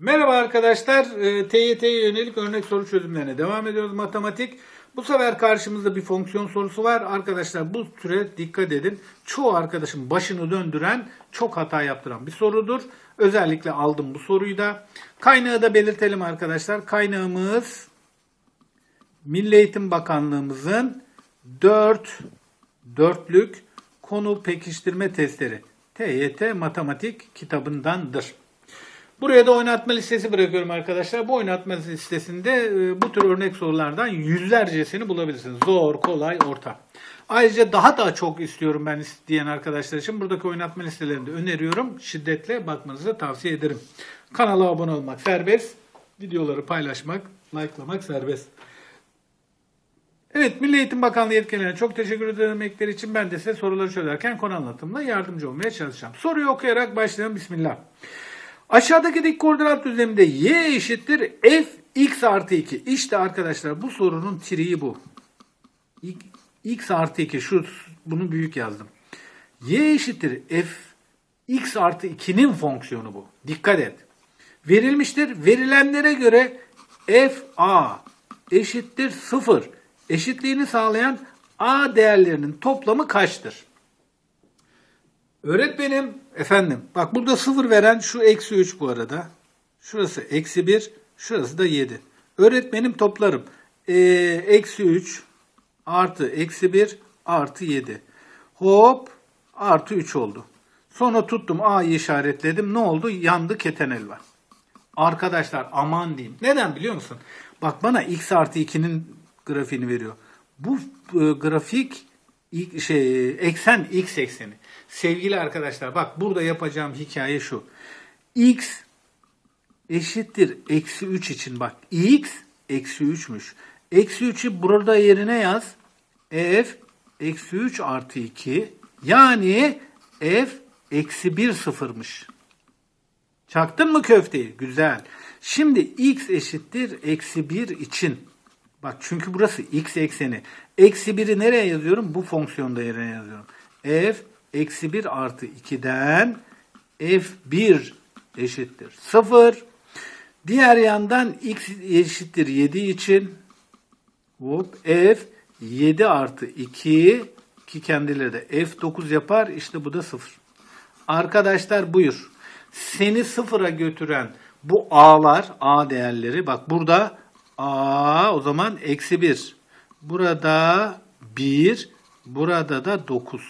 Merhaba arkadaşlar. Ee, TYT'ye yönelik örnek soru çözümlerine devam ediyoruz matematik. Bu sefer karşımızda bir fonksiyon sorusu var. Arkadaşlar bu türe dikkat edin. Çoğu arkadaşın başını döndüren, çok hata yaptıran bir sorudur. Özellikle aldım bu soruyu da. Kaynağı da belirtelim arkadaşlar. Kaynağımız Milli Eğitim Bakanlığımızın 4 dörtlük konu pekiştirme testleri TYT matematik kitabındandır. Buraya da oynatma listesi bırakıyorum arkadaşlar. Bu oynatma listesinde e, bu tür örnek sorulardan yüzlercesini bulabilirsiniz. Zor, kolay, orta. Ayrıca daha da çok istiyorum ben isteyen arkadaşlar için buradaki oynatma listelerini de öneriyorum. Şiddetle bakmanızı tavsiye ederim. Kanala abone olmak serbest. Videoları paylaşmak, likelamak serbest. Evet, Milli Eğitim Bakanlığı yetkililerine çok teşekkür ederim emekleri için. Ben de size soruları çözerken konu anlatımla yardımcı olmaya çalışacağım. Soruyu okuyarak başlayalım. Bismillah. Aşağıdaki dik koordinat düzleminde y eşittir f x artı 2. İşte arkadaşlar bu sorunun triği bu. x artı 2 şu bunu büyük yazdım. y eşittir f x artı 2'nin fonksiyonu bu. Dikkat et. Verilmiştir. Verilenlere göre f a eşittir 0. Eşitliğini sağlayan a değerlerinin toplamı kaçtır? Öğretmenim, efendim bak burada sıfır veren şu eksi 3 bu arada. Şurası eksi 1, şurası da 7. Öğretmenim toplarım. Ee, eksi 3 artı eksi 1 artı 7. Hop artı 3 oldu. Sonra tuttum A'yı işaretledim. Ne oldu? Yandı keten elva. Arkadaşlar aman diyeyim. Neden biliyor musun? Bak bana x artı 2'nin grafiğini veriyor. Bu e, grafik şey eksen x ekseni. Sevgili arkadaşlar bak burada yapacağım hikaye şu. x eşittir eksi 3 için bak x eksi 3'müş. Eksi 3'ü burada yerine yaz. f eksi 3 artı 2 yani f eksi 1 sıfırmış. Çaktın mı köfteyi? Güzel. Şimdi x eşittir eksi 1 için. Bak çünkü burası x ekseni. Eksi 1'i nereye yazıyorum? Bu fonksiyonda yerine yazıyorum. f eksi 1 artı 2'den f1 eşittir 0. Diğer yandan x eşittir 7 için hop f 7 artı 2 ki kendileri de f9 yapar. İşte bu da 0. Arkadaşlar buyur. Seni sıfıra götüren bu a'lar, a değerleri bak burada a o zaman eksi 1. Burada 1, burada da 9.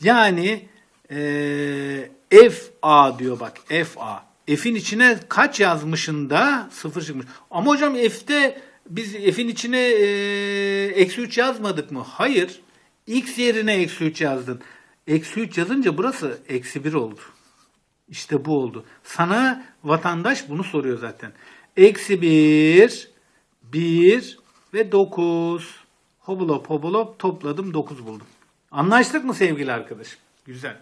Yani eee f a diyor bak f a. F'in içine kaç yazmışın da 0 çıkmış. Ama hocam f'te biz f'in içine eee, eksi 3 yazmadık mı? Hayır. x yerine eksi 3 yazdın. Eksi 3 yazınca burası eksi 1 oldu. İşte bu oldu. Sana vatandaş bunu soruyor zaten. Eksi 1, 1 ve 9. Hobulop hobulop topladım 9 buldum. Anlaştık mı sevgili arkadaşım? Güzel.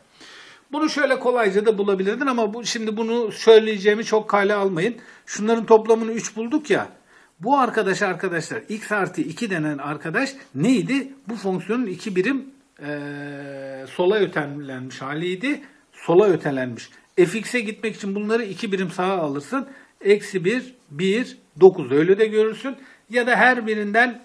Bunu şöyle kolayca da bulabilirdin ama bu şimdi bunu söyleyeceğimi çok kale almayın. Şunların toplamını 3 bulduk ya. Bu arkadaş arkadaşlar x artı 2 denen arkadaş neydi? Bu fonksiyonun 2 birim eee, sola ötelenmiş haliydi. Sola ötelenmiş. fx'e gitmek için bunları 2 birim sağa alırsın. Eksi 1, 1, 9 öyle de görürsün. Ya da her birinden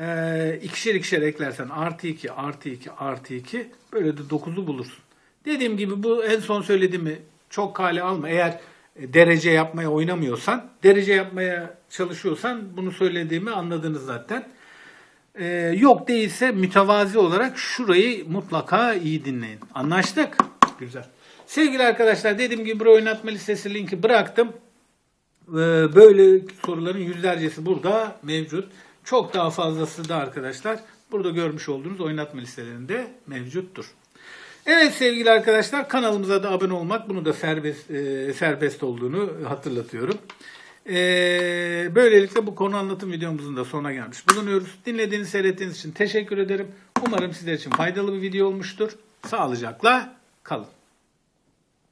eee ikişer ikişer eklersen artı 2, artı 2, artı 2 böyle de 9'u bulursun. Dediğim gibi bu en son söylediğimi çok kale alma. Eğer e, derece yapmaya oynamıyorsan, derece yapmaya çalışıyorsan bunu söylediğimi anladınız zaten. Ee, yok değilse mütevazi olarak şurayı mutlaka iyi dinleyin. Anlaştık? Güzel. Sevgili arkadaşlar dediğim gibi buraya oynatma listesi linki bıraktım. Ee, Böyle soruların yüzlercesi burada mevcut. Çok daha fazlası da arkadaşlar burada görmüş olduğunuz oynatma listelerinde mevcuttur. Evet sevgili arkadaşlar kanalımıza da abone olmak bunu da serbest e, serbest olduğunu hatırlatıyorum. E, böylelikle bu konu anlatım videomuzun da sonuna gelmiş bulunuyoruz. Dinlediğiniz seyrettiğiniz için teşekkür ederim. Umarım sizler için faydalı bir video olmuştur. Sağlıcakla kalın.